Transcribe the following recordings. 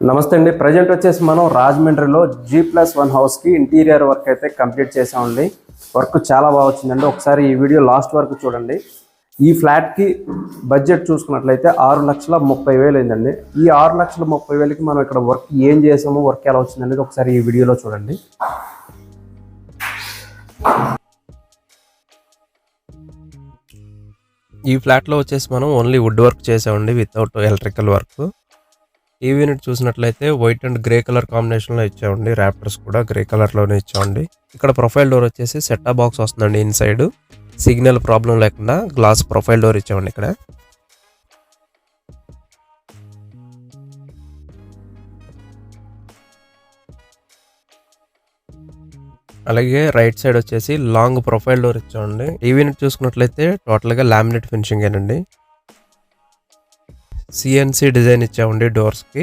నమస్తే అండి. ప్రజెంట్ వచ్చేసి మనం రాజమండ్రిలో జీ ప్లస్ వన్ హౌస్కి ఇంటీరియర్ వర్క్ అయితే కంప్లీట్ చేసామండి వర్క్ చాలా బాగా వచ్చిందండి. ఒకసారి ఈ వీడియో లాస్ట్ వరకు చూడండి. ఈ ఫ్లాట్కి బడ్జెట్ చూసుకున్నట్లయితే ఆరు లక్షల ముప్పై వేలు అయిందండి. ఈ ఆరు లక్షల ముప్పై వేలకి మనం ఇక్కడ వర్క్ ఏం చేసాము వర్క్ ఎలా వచ్చిందనేది ఒకసారి ఈ వీడియోలో చూడండి. ఈ ఫ్లాట్లో వచ్చేసి మనం ఓన్లీ వుడ్ వర్క్ చేసామండి వితౌట్ ఎలక్ట్రికల్ వర్క్ ఈ యూనిట్ చూసినట్లయితే వైట్ అండ్ గ్రే కలర్ కాంబినేషన్లో ఇచ్చామండి. ర్యాప్టర్స్ కూడా గ్రే కలర్లోనే ఇచ్చామండి. ఇక్కడ ప్రొఫైల్ డోర్ వచ్చేసి సెట్టా బాక్స్ వస్తుందండి ఇన్సైడ్ సిగ్నల్ ప్రాబ్లం లేకుండా గ్లాస్ ప్రొఫైల్ డోర్ ఇచ్చామండి ఇక్కడ. అలాగే రైట్ సైడ్ వచ్చేసి లాంగ్ ప్రొఫైల్ డోర్ ఇచ్చామండి. ఈ యూనిట్ చూసుకున్నట్లయితే టోటల్గా లామినేట్ ఫినిషింగ్ ఏనండి. సిఎన్సి డిజైన్ ఇచ్చామండి డోర్స్కి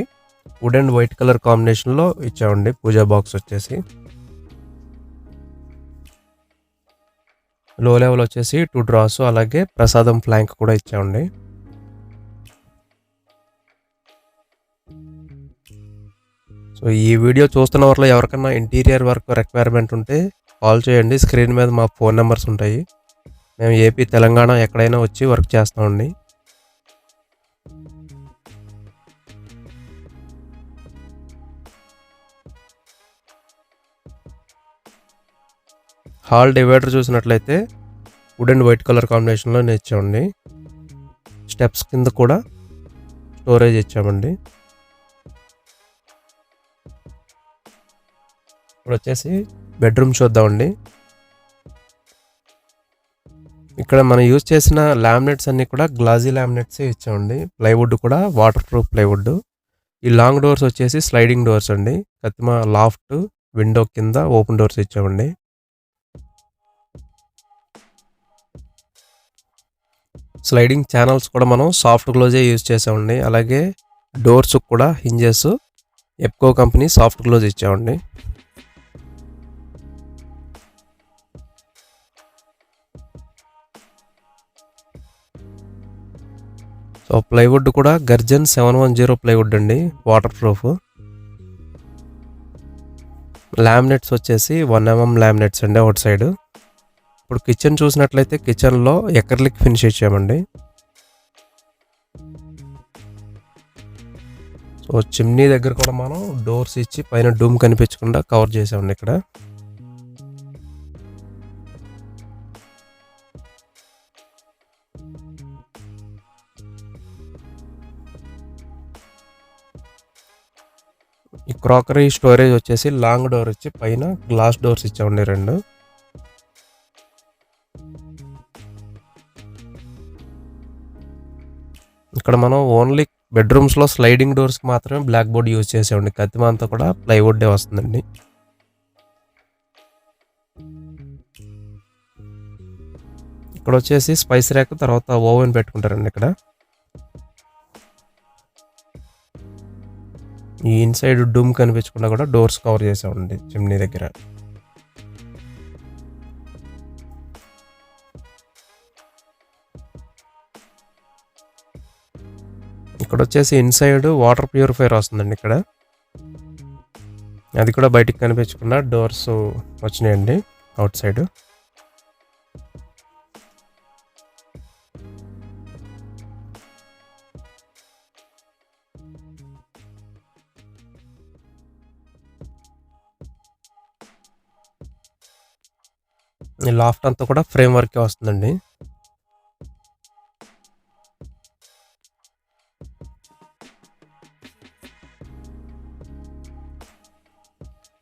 వుడ్ అండ్ వైట్ కలర్ కాంబినేషన్లో ఇచ్చామండి పూజా బాక్స్ వచ్చేసి. లో లెవెల్ వచ్చేసి టూ డ్రాస్ అలాగే ప్రసాదం ఫ్లాంక్ కూడా ఇచ్చామండి. సో ఈ వీడియో చూస్తున్న వారిలో ఎవరికైనా ఇంటీరియర్ వర్క్ రిక్వైర్మెంట్ ఉంటే కాల్ చేయండి. స్క్రీన్ మీద మా ఫోన్ నెంబర్స్ ఉంటాయి. మేము ఏపీ తెలంగాణ ఎక్కడైనా వచ్చి వర్క్ చేస్తామండి. హాల్ డివైడర్ చూసినట్లయితే వుడ్ అండ్ వైట్ కలర్ కాంబినేషన్లో ఇచ్చామండి. స్టెప్స్ కింద కూడా స్టోరేజ్ ఇచ్చామండి. ఇప్పుడు వచ్చేసి బెడ్రూమ్ చూద్దామండి. ఇక్కడ మనం యూజ్ చేసిన లామినేట్స్ అన్నీ కూడా గ్లాజీ లామినేట్స్ ఇచ్చామండి. ప్లైవుడ్ కూడా వాటర్ ప్రూఫ్ ప్లైవుడ్ ఈ లాంగ్ డోర్స్ వచ్చేసి స్లైడింగ్ డోర్స్ అండి. కత్తిమ లాఫ్ట్ విండో కింద ఓపెన్ డోర్స్ ఇచ్చామండి. స్లైడింగ్ ఛానల్స్ కూడా మనం సాఫ్ట్ క్లోజే యూజ్ చేసామండి. అలాగే డోర్స్ కూడా hinges Ebco company soft close ఇచ్చామండి. సో ప్లైవుడ్ కూడా gurjan seven one zero plywood అండి వాటర్ ప్రూఫ్ లామినేట్స్ వచ్చేసి వన్ ఎంఎం లామినేట్స్ అండి అవుట్ సైడ్ ఇప్పుడు కిచెన్ చూసినట్లయితే కిచెన్లో ఎకర్లిక్ ఫినిష్ ఇచ్చామండి సో చిమ్నీ దగ్గర కూడా మనం డోర్స్ ఇచ్చి పైన డూమ్ కనిపించకుండా కవర్ చేసామండి ఇక్కడ. ఈ క్రాకరీ స్టోరేజ్ వచ్చేసి లాంగ్ డోర్ ఇచ్చి పైన గ్లాస్ డోర్స్ ఇచ్చామండి రెండు. ఇక్కడ మనం ఓన్లీ బెడ్రూమ్స్లో స్లైడింగ్ డోర్స్కి మాత్రమే బ్లాక్ బోర్డ్ యూజ్ చేసామండి కత్తిమ అంతా కూడా ప్లైవుడ్డే వస్తుందండి. ఇక్కడ వచ్చేసి స్పైస్ ర్యాక్ తర్వాత ఓవెన్ పెట్టుకుంటారండి ఇక్కడ. ఈ ఇన్సైడ్ డూమ్ కనిపించకుండా కూడా డోర్స్ కవర్ చేసామండి చిమ్నీ దగ్గర. ఇక్కడ వచ్చేసి ఇన్సైడ్ వాటర్ ప్యూరిఫైర్ వస్తుందండి ఇక్కడ. అది కూడా బయటికి కనిపించకుండా డోర్స్ వచ్చినాయండి అవుట్ సైడ్ ఈ లాఫ్ట్ అంతా కూడా ఫ్రేమ్ వర్కే వస్తుందండి.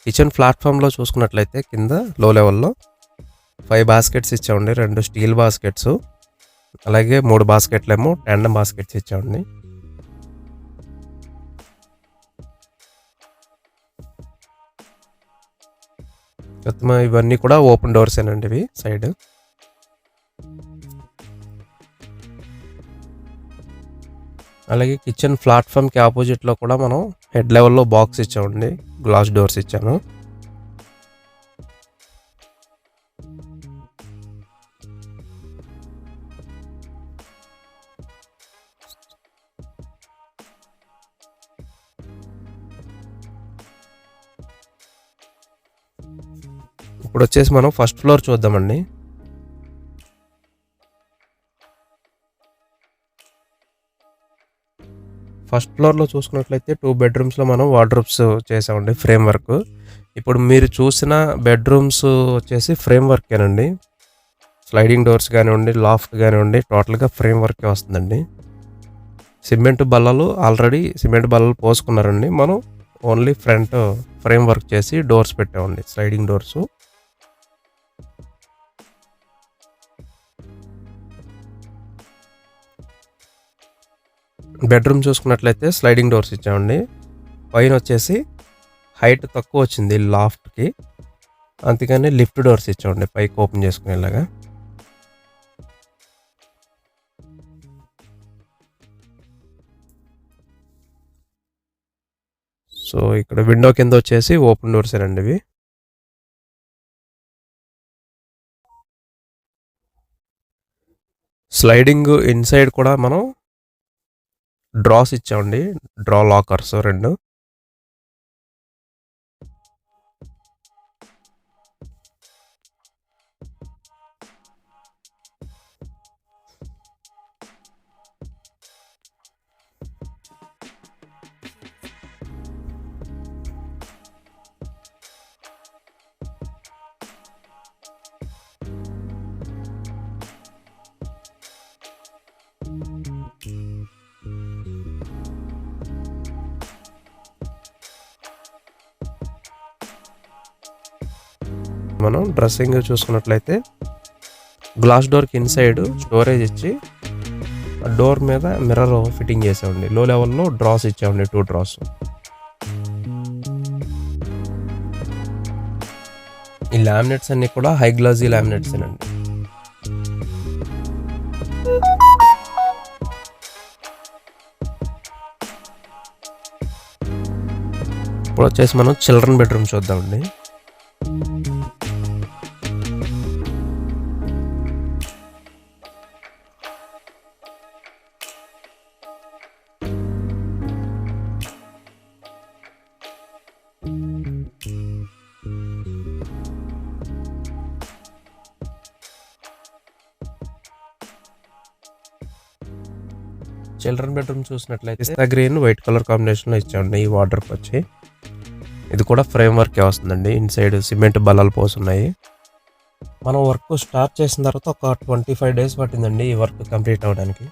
కిచెన్ ప్లాట్ఫామ్లో చూసుకున్నట్లయితే కింద లో లెవెల్లో ఫైవ్ బాస్కెట్స్ ఇచ్చామండి. రెండు స్టీల్ బాస్కెట్స్ అలాగే మూడు బాస్కెట్లు ఏమో ట్యాండమ్ బాస్కెట్స్ ఇచ్చామండి. మొత్తం ఇవన్నీ కూడా ఓపెన్ డోర్స్ ఏనండి ఇవి సైడ్. అలాగే కిచెన్ ప్లాట్ఫామ్కి ఆపోజిట్లో కూడా మనం హెడ్ లెవెల్లో బాక్స్ ఇచ్చామండి. గ్లాస్ డోర్స్ ఇచ్చాను. ఇప్పుడు వచ్చేసి మనం ఫస్ట్ ఫ్లోర్ చూద్దామండి. ఫస్ట్ ఫ్లోర్లో చూసుకున్నట్లయితే టూ బెడ్రూమ్స్లో మనం వార్డ్రోబ్స్ చేసామండి ఫ్రేమ్ వర్క్ ఇప్పుడు మీరు చూసిన బెడ్రూమ్స్ వచ్చేసి ఫ్రేమ్ వర్కేనండి స్లైడింగ్ డోర్స్ కానివ్వండి లాఫ్ట్ కానివ్వండి టోటల్గా ఫ్రేమ్ వర్కే వస్తుందండి. సిమెంట్ బల్లలు ఆల్రెడీ సిమెంట్ బల్లలు పోసుకున్నారండి. మనం ఓన్లీ ఫ్రంట్ ఫ్రేమ్ వర్క్ చేసి డోర్స్ పెట్టామండి స్లైడింగ్ డోర్స్. బెడ్రూమ్ చూసుకున్నట్లయితే స్లైడింగ్ డోర్స్ ఇచ్చామండి. పైన వచ్చేసి హైట్ తక్కువ వచ్చింది లాఫ్ట్కి అందుకని లిఫ్ట్ డోర్స్ ఇచ్చామండి పైకి ఓపెన్ చేసుకునేలాగా. సో ఇక్కడ విండో కింద వచ్చేసి ఓపెన్ డోర్స్ అండి ఇవి. స్లైడింగ్ ఇన్సైడ్ కూడా మనం డ్రాస్ ఇచ్చామండి. డ్రా లాకర్స్ రెండు. మనం డ్రెస్సింగ్ చూసుకున్నట్లయితే గ్లాస్ డోర్కి ఇన్సైడ్ స్టోరేజ్ ఇచ్చి డోర్ మీద మిర్రర్ ఫిట్టింగ్ చేసామండి లో లెవెల్లో డ్రాస్ ఇచ్చామండి టూ డ్రాస్ ఈ లామినేట్స్ అన్ని కూడా హై గ్లాజీ లామినేట్స్ అండి. ఇప్పుడు వచ్చేసి మనం చిల్డ్రన్ బెడ్రూమ్ చూద్దామండి. చిల్డ్రన్ బెడ్రూమ్ చూసినట్లయితే గ్రీన్ వైట్ కలర్ కాంబినేషన్లో ఇచ్చామండి ఈ వాటర్ వచ్చి. ఇది కూడా ఫ్రేమ్ వర్కే వస్తుందండి. ఇన్సైడ్ సిమెంట్ బల్లలు పోసున్నాయి మనం వర్క్ స్టార్ట్ చేసిన తర్వాత ఒక ట్వంటీ ఫైవ్ డేస్ పట్టిందండి ఈ వర్క్ కంప్లీట్ అవ్వడానికి.